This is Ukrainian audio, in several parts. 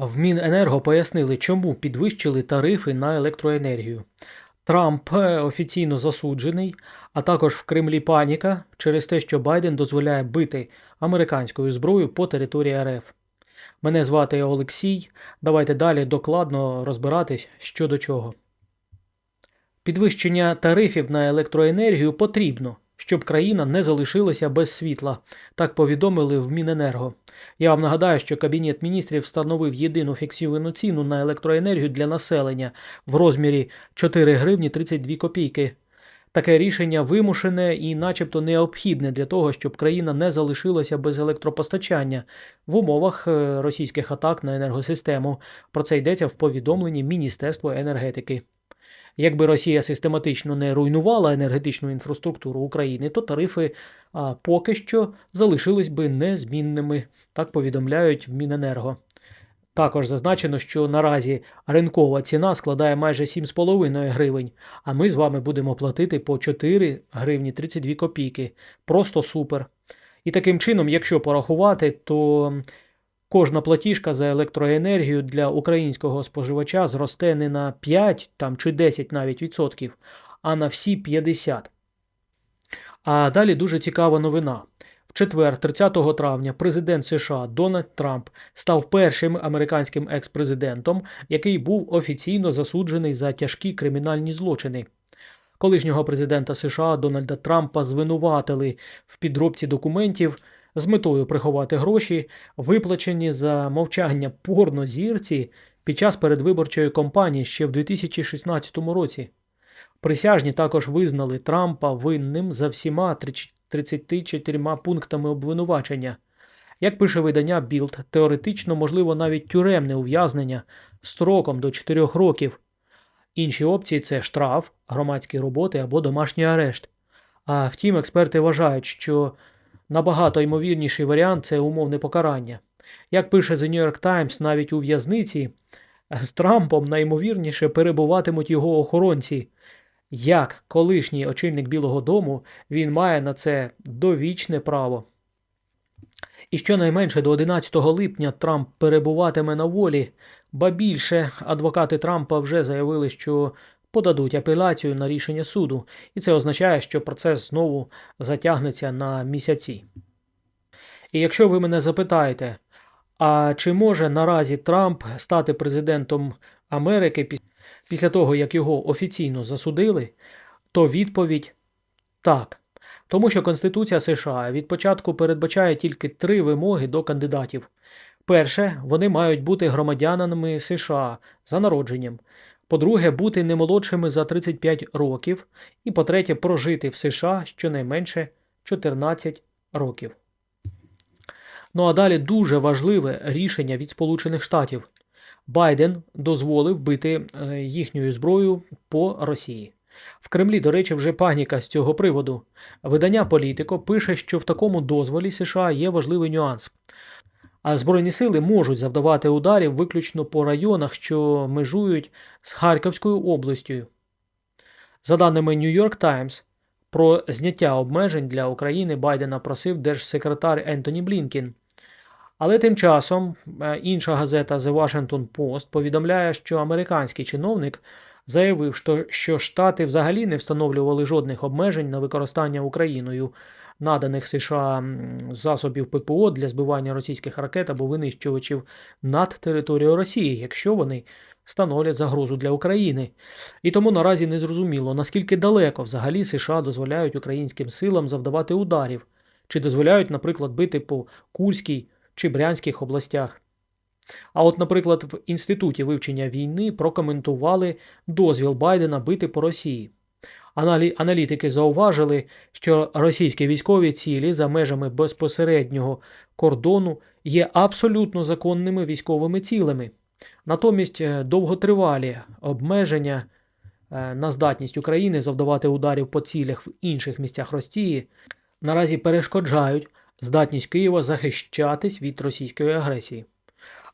В Міненерго пояснили, чому підвищили тарифи на електроенергію. Трамп е, офіційно засуджений, а також в Кремлі паніка через те, що Байден дозволяє бити американською зброєю по території РФ. Мене звати Олексій. Давайте далі докладно розбиратись що до чого. Підвищення тарифів на електроенергію потрібно, щоб країна не залишилася без світла, так повідомили в Міненерго. Я вам нагадаю, що Кабінет міністрів встановив єдину фіксовану ціну на електроенергію для населення в розмірі 4 гривні 32 копійки. Таке рішення вимушене і, начебто, необхідне для того, щоб країна не залишилася без електропостачання в умовах е, російських атак на енергосистему. Про це йдеться в повідомленні Міністерства енергетики. Якби Росія систематично не руйнувала енергетичну інфраструктуру України, то тарифи а, поки що залишились би незмінними, так повідомляють в Міненерго. Також зазначено, що наразі ринкова ціна складає майже 7,5 гривень, а ми з вами будемо платити по 4 гривні 32 копійки. Просто супер. І таким чином, якщо порахувати, то кожна платіжка за електроенергію для українського споживача зросте не на 5 там, чи 10 навіть відсотків, а на всі 50. А далі дуже цікава новина. В четвер, 30 травня, президент США Дональд Трамп став першим американським екс-президентом, який був офіційно засуджений за тяжкі кримінальні злочини. Колишнього президента США Дональда Трампа звинуватили в підробці документів з метою приховати гроші, виплачені за мовчання порнозірці під час передвиборчої кампанії ще в 2016 році. Присяжні також визнали Трампа винним за всіма 34 пунктами обвинувачення. Як пише видання Білд, теоретично можливо навіть тюремне ув'язнення строком до 4 років. Інші опції це штраф, громадські роботи або домашній арешт. А втім, експерти вважають, що набагато ймовірніший варіант це умовне покарання. Як пише The New York Times, навіть у в'язниці з Трампом найімовірніше перебуватимуть його охоронці. Як колишній очільник Білого Дому, він має на це довічне право. І щонайменше до 11 липня Трамп перебуватиме на волі, ба більше адвокати Трампа вже заявили, що подадуть апеляцію на рішення суду, і це означає, що процес знову затягнеться на місяці. І якщо ви мене запитаєте, а чи може наразі Трамп стати президентом Америки після того, як його офіційно засудили, то відповідь так. Тому що Конституція США від початку передбачає тільки три вимоги до кандидатів. Перше, вони мають бути громадянами США за народженням. По-друге, бути не молодшими за 35 років. І по-третє, прожити в США щонайменше 14 років. Ну а далі дуже важливе рішення від Сполучених Штатів. Байден дозволив бити е, їхньою зброєю по Росії. В Кремлі, до речі, вже паніка з цього приводу. Видання Політико пише, що в такому дозволі США є важливий нюанс. А Збройні сили можуть завдавати ударів виключно по районах, що межують з Харківською областю. За даними New York Times, про зняття обмежень для України Байдена просив держсекретар Ентоні Блінкін. Але тим часом е, інша газета The Washington Post повідомляє, що американський чиновник заявив, що, що Штати взагалі не встановлювали жодних обмежень на використання Україною наданих США засобів ППО для збивання російських ракет або винищувачів над територією Росії, якщо вони становлять загрозу для України. І тому наразі не зрозуміло, наскільки далеко взагалі США дозволяють українським силам завдавати ударів, чи дозволяють, наприклад, бити по Курській чи Брянських областях. А от, наприклад, в Інституті вивчення війни прокоментували дозвіл Байдена бити по Росії. Аналі... Аналітики зауважили, що російські військові цілі за межами безпосереднього кордону є абсолютно законними військовими цілями. Натомість е, довготривалі обмеження е, на здатність України завдавати ударів по цілях в інших місцях Росії наразі перешкоджають здатність Києва захищатись від російської агресії.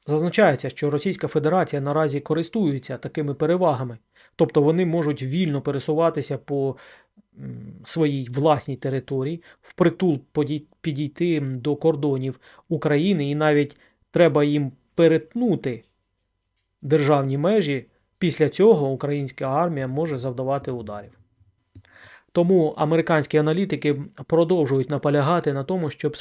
Зазначається, що Російська Федерація наразі користується такими перевагами, тобто вони можуть вільно пересуватися по своїй власній території, впритул підійти до кордонів України, і навіть треба їм перетнути державні межі, після цього українська армія може завдавати ударів. Тому американські аналітики продовжують наполягати на тому, щоб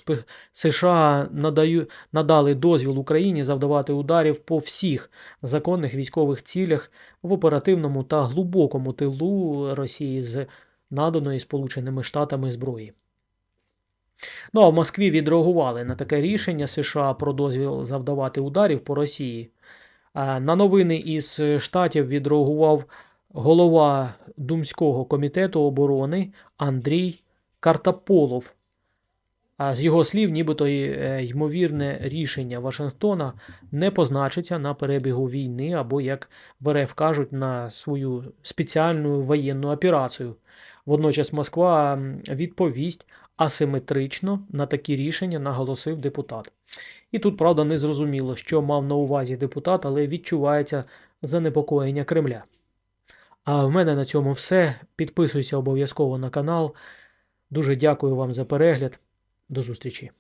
США надаю, надали дозвіл Україні завдавати ударів по всіх законних військових цілях в оперативному та глибокому тилу Росії з наданої Сполученими Штатами зброї. Ну а в Москві відреагували на таке рішення США про дозвіл завдавати ударів по Росії. А На новини із штатів відреагував голова Думського комітету оборони Андрій Картаполов. А з його слів, нібито е, ймовірне рішення Вашингтона не позначиться на перебігу війни або, як в РФ кажуть, на свою спеціальну воєнну операцію. Водночас Москва відповість асиметрично на такі рішення, наголосив депутат. І тут, правда, не зрозуміло, що мав на увазі депутат, але відчувається занепокоєння Кремля. А в мене на цьому все. Підписуйся обов'язково на канал. Дуже дякую вам за перегляд. До зустрічі.